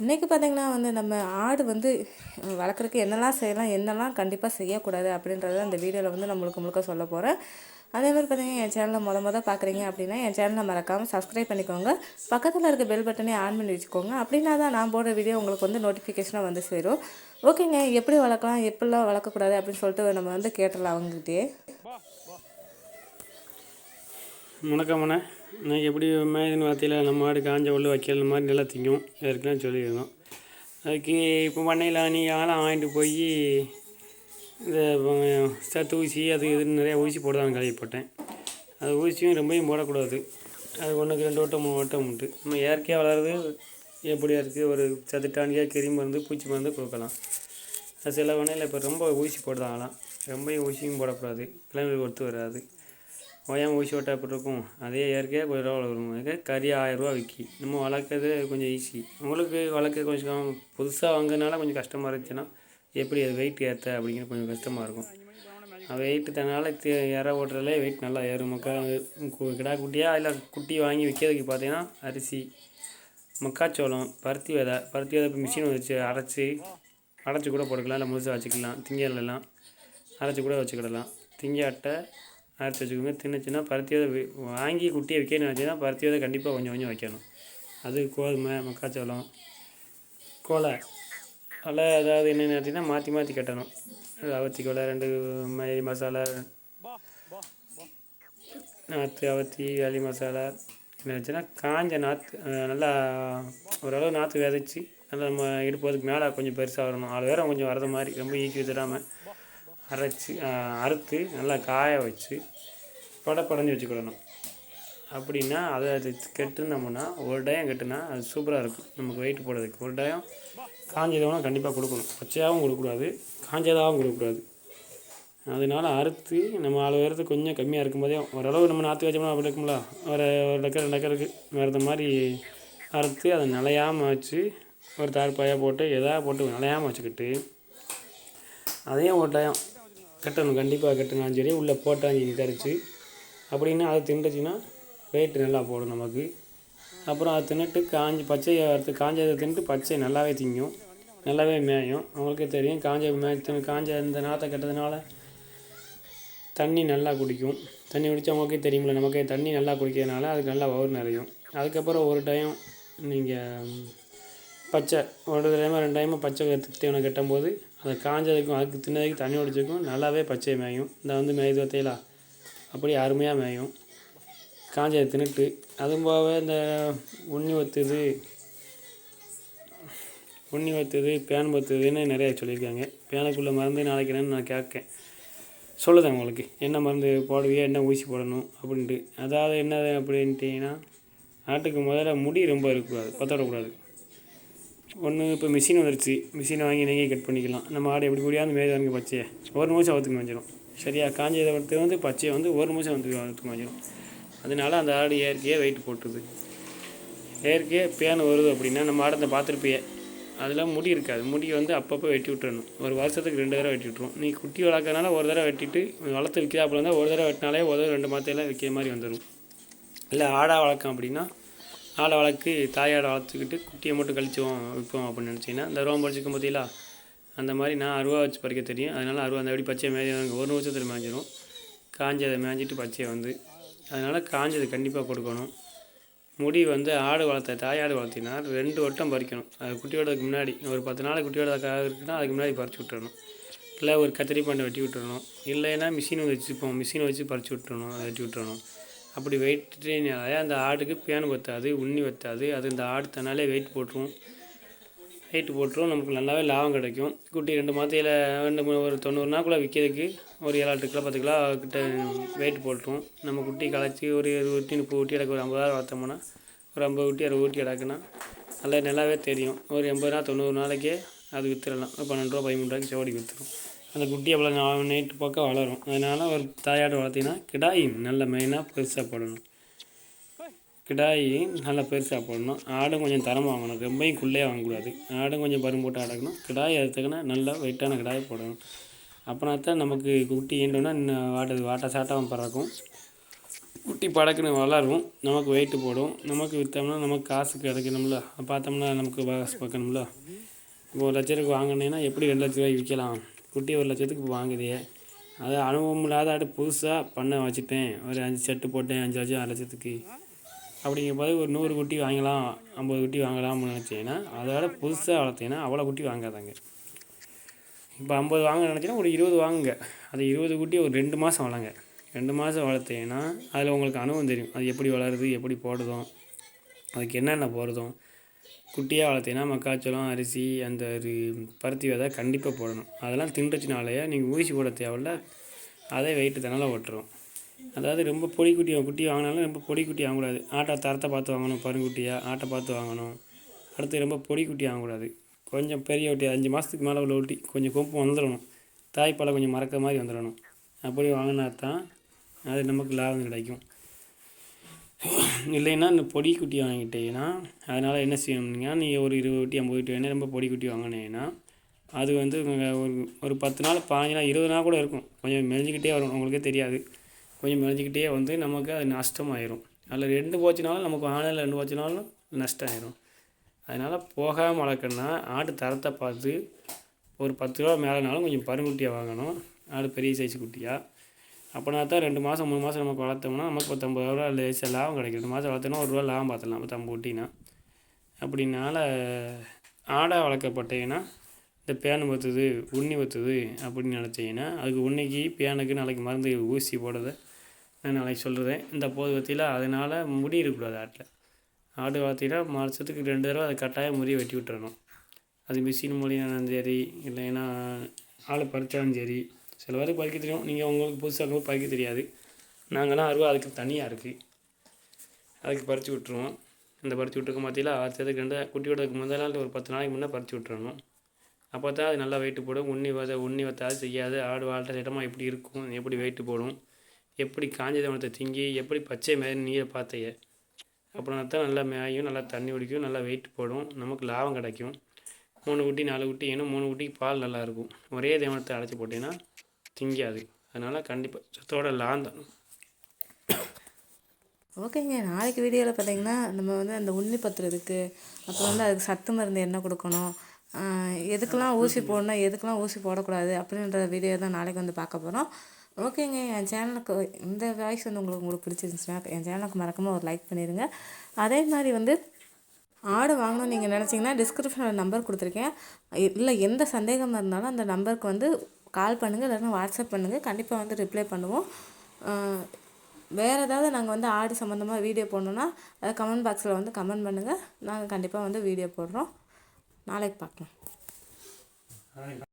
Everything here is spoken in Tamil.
இன்றைக்கி பார்த்திங்கன்னா வந்து நம்ம ஆடு வந்து வளர்க்குறக்கு என்னெல்லாம் செய்யலாம் என்னெல்லாம் கண்டிப்பாக செய்யக்கூடாது அப்படின்றத அந்த வீடியோவில் வந்து நான் முழுக்க முழுக்க சொல்ல போகிறேன் அதே மாதிரி பார்த்தீங்கன்னா என் சேனலை மொதல் மொதல் பார்க்குறீங்க அப்படின்னா என் சேனலை மறக்காமல் சப்ஸ்கிரைப் பண்ணிக்கோங்க. பக்கத்தில் இருக்க பெல் பட்டனே ஆன் பண்ணி வச்சுக்கோங்க. அப்படின்னா தான் நான் போடுற வீடியோ உங்களுக்கு வந்து நோட்டிஃபிகேஷனாக வந்து சேரும். ஓகேங்க எப்படி வளர்க்கலாம் எப்படிலாம் வளர்க்கக்கூடாது அப்படின்னு சொல்லிட்டு நம்ம வந்து கேட்டுடலாம் அவங்ககிட்டயே. வணக்கம்ண்ணே நான் எப்படி மேதின் வார்த்தையில் நம்ம மாடு காஞ்ச உள்ள வைக்கல இந்த மாதிரி நல்லா திங்கும். ஏற்கனவே சொல்லியிருந்தோம். அதுக்கு இப்போ பண்ணையில் நீ ஆளாம் வாங்கிட்டு போய் இந்த சத்து ஊசி அது இதுன்னு நிறையா ஊசி போடுதாங்க கழுவிப்பட்டேன் அது ஊசியும் ரொம்பவும் போடக்கூடாது. அது ஒன்றுக்கு ரெண்டு வட்டம் மூணு வட்டம் உண்டு. நம்ம இயற்கையாக வளருது எப்படியா இருக்குது ஒரு சத்து டானியாக மருந்து பூச்சி மருந்து கொடுக்கலாம். அது சில வண்ணையில் இப்போ ரொம்ப ஊசி போடுதாங்களாம் ரொம்ப ஊசியும் போடக்கூடாது. கிளம்பி ஒத்து வராது. ஓயாமல் ஊசி ஓட்டா எப்படி இருக்கும்? அதே இயற்கையாக கொஞ்சம் ரூபா வரும்? அதுக்கு கறி ஆயிரரூவா விற்கி நம்ம வளர்க்குறது கொஞ்சம் ஈஸி உங்களுக்கு வளர்க்க கொஞ்சம் புதுசாக வாங்குறதுனால கொஞ்சம் கஷ்டமாக இருந்துச்சுன்னா எப்படி அது வெயிட் ஏற்ற அப்படிங்கிற கொஞ்சம் கஷ்டமாக இருக்கும். வெயிட்டு தனால இற ஓட்டுறதுலே வெயிட் நல்லா ஏறும். மக்கா கு- கிடா குட்டியாக இல்லை குட்டி வாங்கி விற்கிறதுக்கு பார்த்தீங்கன்னா அரிசி மக்காச்சோளம் பருத்தி விதை பருத்தி விதை இப்போ மிஷின் வச்சு அரைச்சி அரைச்சி கூட போட்டுக்கலாம். இல்லை முழுசாக வச்சுக்கலாம். திங்கலாம் அரைச்சி கூட வச்சுக்கிடலாம். திங்க அட்டை அரைச்சி வச்சுக்கோங்க தின்னுச்சுன்னா பருத்தி விதை வாங்கி குட்டியை விற்கணும்னு வச்சுன்னா பருத்தி விதை கண்டிப்பாக கொஞ்சம் கொஞ்சம் வைக்கணும். அது கோதுமை மக்காச்சோளம் கோலை. கொலை அதாவது என்னென்னு பார்த்தீங்கன்னா மாற்றி மாற்றி கட்டணும். அவத்தி கொலை ரெண்டு மல்லி மசாலா நாற்று அவத்தி வேலி மசாலா என்ன வச்சுன்னா காஞ்ச நாற்று நல்லா ஓரளவு நாற்று விதைச்சி நல்லா நம்ம இடுப்பதுக்கு மேலே கொஞ்சம் பெருசாக வரணும். ஆள் வேறு கொஞ்சம் வரது மாதிரி ரொம்ப ஈக்கி வித்துடாமல் அரைச்சி அறுத்து நல்லா காய வச்சு பட வச்சுக்கிடணும். அப்படின்னா அதை அது கெட்டுனோம்னா ஒரு டயம் கெட்டுனா அது சூப்பராக இருக்கும். நமக்கு வெயிட் போடுறதுக்கு. ஒரு டயம் காஞ்சதவனா கண்டிப்பாக கொடுக்கணும். பச்சையாகவும் கொடுக்கக்கூடாது காஞ்சதாகவும் கொடுக்கக்கூடாது. அதனால அறுத்து நம்ம ஆள் வேறது கொஞ்சம் கம்மியாக இருக்கும்போதே ஓரளவு நம்ம நாற்று வச்சோம்னா அப்படி இருக்கும்ல. ஒரு ஒரு டக்கர் ரெண்டு டக்கருக்கு வேறு மாதிரி அறுத்து அதை நிலையாமல் வச்சு ஒரு தார்பாயாக போட்டு எதாவது போட்டு நிலையாமல் வச்சுக்கிட்டு அதையும் ஒரு டயம் கட்டணும் கண்டிப்பாக கட்டணும்னு சரி உள்ளே போட்டாங்க தரிச்சு. அப்படின்னா அது திண்டுச்சுன்னா வெயிட் நல்லா போடும் நமக்கு. அப்புறம் அதை தின்னுட்டு காஞ்சி பச்சையை அறுத்து காஞ்சதை தின்னுட்டு பச்சை நல்லாவே திங்கும். நல்லாவே மேயும். அவங்களுக்கே தெரியும் காஞ்ச மேய்த்து காஞ்ச இந்த நாற்றை கட்டதுனால தண்ணி நல்லா குடிக்கும். தண்ணி குடித்து அவங்களுக்கே தெரியும்ல நமக்கே தண்ணி நல்லா குடிக்கிறதுனால அதுக்கு நல்லா வவுர் நிறையும். அதுக்கப்புறம் ஒரு டைம் நீங்கள் பச்சை ஒரு டைமோ ரெண்டு டைமோ பச்சை தீவனம் கட்டும்போது அதை காஞ்சதுக்கும் அதுக்கு தின்னதுக்கு தண்ணி குடிச்சதுக்கும் நல்லாவே பச்சை மேயும். இந்த வந்து மேய்து வத்தையிலா அப்படியே அருமையாக மேயும். காஞ்சதை தின்னுட்டு அதுவும் போக இந்த உண்ணி வத்துது உண்ணி வத்துது பேன் பத்துதுன்னு நிறைய சொல்லியிருக்காங்க. பேனுக்குள்ளே மருந்து நாளைக்கிறேன்னு நான் கேட்கேன். சொல்லுதேன் உங்களுக்கு. என்ன மருந்து போடுவியா என்ன ஊசி போடணும் அப்படின்ட்டு. அதாவது என்னது அப்படின்ட்டிங்கன்னா ஆட்டுக்கு முதல்ல முடி ரொம்ப இருக்கக்கூடாது பத்தவிடக்கூடாது ஒன்று இப்போ மிஷின் வந்துருச்சு. மிஷினை வாங்கி நீங்கள் கட் பண்ணிக்கலாம். நம்ம ஆடு எப்படி முடியாது வாங்கி பச்சையை. ஒரு நிமிஷம் அவத்துக்கு வந்துடும் சரியா? காஞ்சதை வந்து வந்து பச்சையை வந்து ஒரு நிமிஷம் வந்து அவத்துக்கு வந்துடும் அதனால அந்த ஆடு இயற்கையாக வெயிட் போட்டுருது. இயற்கையாக பேன் வருது அப்படின்னா நம்ம ஆடத்தை பார்த்துருப்பியே அதில் முடி இருக்காது. முடி வந்து அப்பப்போ வெட்டி விட்டுறணும். ஒரு வருஷத்துக்கு ரெண்டு தடவை வெட்டி விட்ருவோம் நீ குட்டி வளர்க்கறனால ஒரு தடவை வெட்டிட்டு வளர்த்து விற்கிறாப்புல இருந்தால் ஒரு தடவை வெட்டினாலே ஒரு தடவை ரெண்டு மாத்தையெல்லாம் விற்கிற மாதிரி வந்துடும் இல்லை ஆடாக வளர்க்கம் அப்படின்னா ஆடை வளர்க்கு தாயாடை வளர்த்துக்கிட்டு குட்டியை மட்டும் கழிச்சோம் விற்போம் அப்படின்னு நினச்சிங்கன்னா அந்த ரோம் படிச்சிருக்கும் பார்த்தீங்களா அந்த மாதிரி நான் அருவா வச்சு பறிக்க தெரியும். அதனால் அருவா அந்த எப்படி பச்சையை மேய்ஞ்சாங்க ஒரு நிமிஷத்தில் மேய்ஞ்சிரும் காஞ்சதை மேய்ஞ்சிட்டு பச்சையை வந்து அதனால் காஞ்சது கண்டிப்பாக கொடுக்கணும் முடி வந்து ஆடு வளர்த்த தாயாடு வளர்த்தினா ரெண்டு வட்டம் பறிக்கணும். அது குட்டியோடதுக்கு முன்னாடி ஒரு பத்து நாள் குட்டியோடதுக்காக இருக்குன்னா அதுக்கு முன்னாடி பறிச்சு விட்டுறணும். இல்லை ஒரு கத்திரி பாண்டை வெட்டி விட்டுறணும். இல்லைன்னா மிஷின் வச்சுப்போம். மிஷினை வச்சு பறிச்சு விட்டுறணும் வெட்டி விட்டுறணும். அப்படி வெயிட்னாலே அந்த ஆடுக்கு பேன் பத்தாது உண்ணி வத்தாது. அது இந்த ஆடு தன்னாலே வெயிட் போட்டுரும். வெயிட் போட்டுரும் நமக்கு நல்லாவே லாபம் கிடைக்கும். குட்டி ரெண்டு மாதத்தில் ரெண்டு மூணு ஒரு தொண்ணூறு நாளுக்குள்ளே விற்கிறதுக்கு ஒரு ஏழு எட்டு கிலோ பத்து கிலோ கிட்ட வெயிட் போட்டுரும். நம்ம குட்டி களைச்சி ஒரு இருபது குட்டி முப்பது குட்டி அடக்க ஒரு ஐம்பதாயிரம் வளர்த்தோம்னா ஒரு ஐம்பது குட்டி அறுபது குட்டி இடக்குன்னா நல்லா நல்லாவே தெரியும். ஒரு எண்பது நாள் தொண்ணூறு நாளைக்கே அது விற்றுடலாம் ஒரு பன்னெண்டு ரூபா பதிமூணு ரூபாய்க்கு சோடி விற்றுரும் அந்த குட்டி அவ்வளோ நைட்டு பக்கம் வளரும். அதனால் ஒரு தாயாடு வளர்த்திங்கன்னா கிடாயி நல்ல மெயினாக பெருசாக போடணும். கிடாயி நல்லா பெருசாக போடணும். ஆடும் கொஞ்சம் தரமாக வாங்கணும். ரொம்பையும் குள்ளையாக வாங்கக்கூடாது. ஆடும் கொஞ்சம் பரும் போட்டு அடக்கணும். கிடாய் அதுக்குன்னா நல்லா வெயிட்டான கிடாய் போடணும். அப்படின்னா தான் நமக்கு குட்டி ஏண்டோன்னா இன்னும் வாட்டது வாட்ட சாட்டாகவும் பறக்கும். குட்டி படக்குன்னு வளரும். நமக்கு வெயிட்டு போடும். நமக்கு விற்றோம்னா நமக்கு காசு கிடைக்கணும்ல. பார்த்தோம்னா நமக்கு காசு பார்க்கணும்ல. இப்போ ஒரு லட்ச ரூபாய்க்கு வாங்கினீங்கன்னா எப்படி ரெண்டு லட்ச ரூபாய்க்கு விற்கலாம்? குட்டி ஒரு லட்சத்துக்கு வாங்குதே. அது அனுபவம் இல்லாத ஆடு புதுசாக பண்ண வச்சுட்டேன். ஒரு அஞ்சு செட்டு போட்டேன் அஞ்சு லட்சம் ஆறு லட்சத்துக்கு. அப்படிங்கும்போது ஒரு நூறு குட்டி வாங்கலாம் ஐம்பது குட்டி வாங்கலாம்னு நினச்சீங்கன்னா அதோட புதுசாக வளர்த்தீங்கன்னா அவ்வளோ குட்டி வாங்காதாங்க. இப்போ ஐம்பது வாங்க நினச்சின்னா ஒரு இருபது வாங்குங்க. அது இருபது குட்டி ஒரு ரெண்டு மாதம் வளங்க ரெண்டு மாதம் வளர்த்தீங்கன்னா அதில் உங்களுக்கு அனுபவம் தெரியும். அது எப்படி வளருது எப்படி போடுதும் அதுக்கு என்னென்ன போடுறதும் குட்டியாக வளர்த்தீங்கன்னா மக்காச்சோளம் அரிசி அந்த ஒரு பருத்தி விதை கண்டிப்பாக போடணும். அதெல்லாம் தின்றுச்சுனாலேயே நீங்கள் ஊசி போட தேவையில்ல. அதே வெயிட்டு தனால ஓட்டுரும் அதாவது ரொம்ப பொடி குட்டி குட்டி வாங்கினாலும் ரொம்ப பொடி குட்டி வாங்கக்கூடாது. ஆட்டை தரத்தை பார்த்து வாங்கணும் பருங்குட்டியாக ஆட்டை பார்த்து வாங்கணும். அடுத்து ரொம்ப பொடி குட்டி வாங்கக்கூடாது. கொஞ்சம் பெரிய ஒட்டி அஞ்சு மாதத்துக்கு மேலே உள்ள ஒட்டி கொஞ்சம் கொம்பு வந்துடணும். தாய்ப்பாலை கொஞ்சம் மறக்க மாதிரி வந்துடணும். அப்படி வாங்கினா தான் அது நமக்கு லாபம் கிடைக்கும். இல்லைன்னா இந்த பொடி குட்டி வாங்கிட்டீங்கன்னா அதனால் என்ன செய்யணும்னா நீங்கள் ஒரு இருபது குட்டி ஐம்பது குட்டி வேணால் ரொம்ப பொடி குட்டி வாங்கினீங்கன்னா அது வந்து ஒரு ஒரு பத்து நாள் பாஞ்சு நாள் இருபது நாள் கூட இருக்கும். கொஞ்சம் மெலிஞ்சிக்கிட்டே வரும் உங்களுக்கே தெரியாது. கொஞ்சம் மெலிஞ்சிக்கிட்டே வந்து நமக்கு அது நஷ்டமாயிரும். அதில் ரெண்டு போச்சுனாலும் நமக்கு ஆணையில் ரெண்டு போச்சுனாலும் நஷ்டம் ஆயிரும் அதனால் போகாமல் வளர்க்கணும்னா ஆட்டு தரத்தை பார்த்து ஒரு பத்து ரூபா மேலேனாலும் கொஞ்சம் பருங்குட்டியாக வாங்கணும். ஆடு பெரிய சைஸ் குட்டியாக அப்படின்னா தான் ரெண்டு மாதம் மூணு மாதம் நமக்கு வளர்த்தோம்னா நமக்கு பத்தொம்பது ரூபா லேசாக லாபம் கிடைக்கும். ரெண்டு மாதம் வளர்த்தோன்னா ஒரு ரூபா லாபம் பார்த்துடலாம். பத்தம்பது குட்டினா அப்படினால ஆடை வளர்க்கப்பட்டீங்கன்னா இந்த பேன் பத்துது உண்ணி வத்துது அப்படின்னு நினச்சிங்கன்னா அதுக்கு உன்னிக்கு பேனுக்கு நாளைக்கு மருந்து ஊசி போடுறது. நான் நாளைக்கு சொல்கிறேன் இந்த போதுவத்தியில் அதனால் முடி இருக்கக்கூடாது ஆட்டில். ஆடு வளர்த்தினா மாதத்துக்கு ரெண்டு தடவை அது கட்டாயம் முடியை வெட்டி விட்டுறணும். அது மிஷின் மூலியமானாலும் சரி இல்லைன்னா ஆள் பறித்தாலும் சரி சில பேருக்கு பறிக்க தெரியும். நீங்கள் உங்களுக்கு புதுசாக இருக்கும்போது பறிக்க தெரியாது. நாங்கள்லாம் அருவா அதுக்கு தனியாக இருக்குது அதுக்கு பறித்து விட்ருவோம் இந்த பறித்து விட்டுருக்க மத்தியில் அடுத்ததுக்கு ரெண்டு குட்டி விடுறதுக்கு முதல் நாள் ஒரு பத்து நாளைக்கு முன்னே பறித்து விட்டுறணும். அப்போ தான் அது நல்லா வெயிட்டு போடும். உண்ணி வத உண்ணி வத்தாது செய்யாது. ஆடு வாழ்கிற இடமா எப்படி இருக்கும்? எப்படி வெயிட்டு போடும்? எப்படி காஞ்ச தவணத்தை திங்கி எப்படி பச்சை மேலே நீரை பார்த்தைய அப்புறம் தான் நல்லா மேயும் நல்லா தண்ணி குடிக்கும் நல்லா வெயிட் போடும். நமக்கு லாபம் கிடைக்கும். மூணு குட்டி நாலு குட்டி ஏன்னா மூணு குட்டிக்கு பால் நல்லாயிருக்கும் ஒரே தேவனத்தை அடைச்சி போட்டிங்கன்னா திங்காது. அதனால் கண்டிப்பாக சத்தோட லாந்தம் ஓகேங்க. நாளைக்கு வீடியோவில் பார்த்தீங்கன்னா நம்ம வந்து அந்த உண்ணி பத்திரம் இருக்குது அப்புறம் வந்து அதுக்கு சத்து மருந்து என்ன கொடுக்கணும்? எதுக்கெல்லாம் ஊசி போடணும்? எதுக்கெல்லாம் ஊசி போடக்கூடாது? அப்படின்ற வீடியோ தான் நாளைக்கு வந்து பார்க்க போகிறோம் ஓகேங்க. என் சேனலுக்கு இந்த வாய்ஸ் வந்து உங்களுக்கு உங்களுக்கு பிடிச்சிருந்துச்சுன்னா என் சேனலுக்கு மறக்காமல் ஒரு லைக் பண்ணிடுங்க அதே மாதிரி வந்து ஆடு வாங்கணும்னு நீங்கள் நினச்சிங்கன்னா டிஸ்கிரிப்ஷனில் நம்பர் கொடுத்துருக்கேன். இல்லை எந்த சந்தேகமாக இருந்தாலும் அந்த நம்பருக்கு வந்து கால் பண்ணுங்கள் இல்லைன்னா வாட்ஸ்அப் பண்ணுங்கள் கண்டிப்பாக வந்து ரிப்ளை பண்ணுவோம். வேறு ஏதாவது நாங்கள் வந்து ஆடு சம்மந்தமாக வீடியோ போடணுன்னா அதை கமெண்ட் பாக்ஸில் வந்து கமெண்ட் பண்ணுங்கள் நாங்கள் கண்டிப்பாக வந்து வீடியோ போடுறோம். நாளைக்கு பார்க்கலாம்.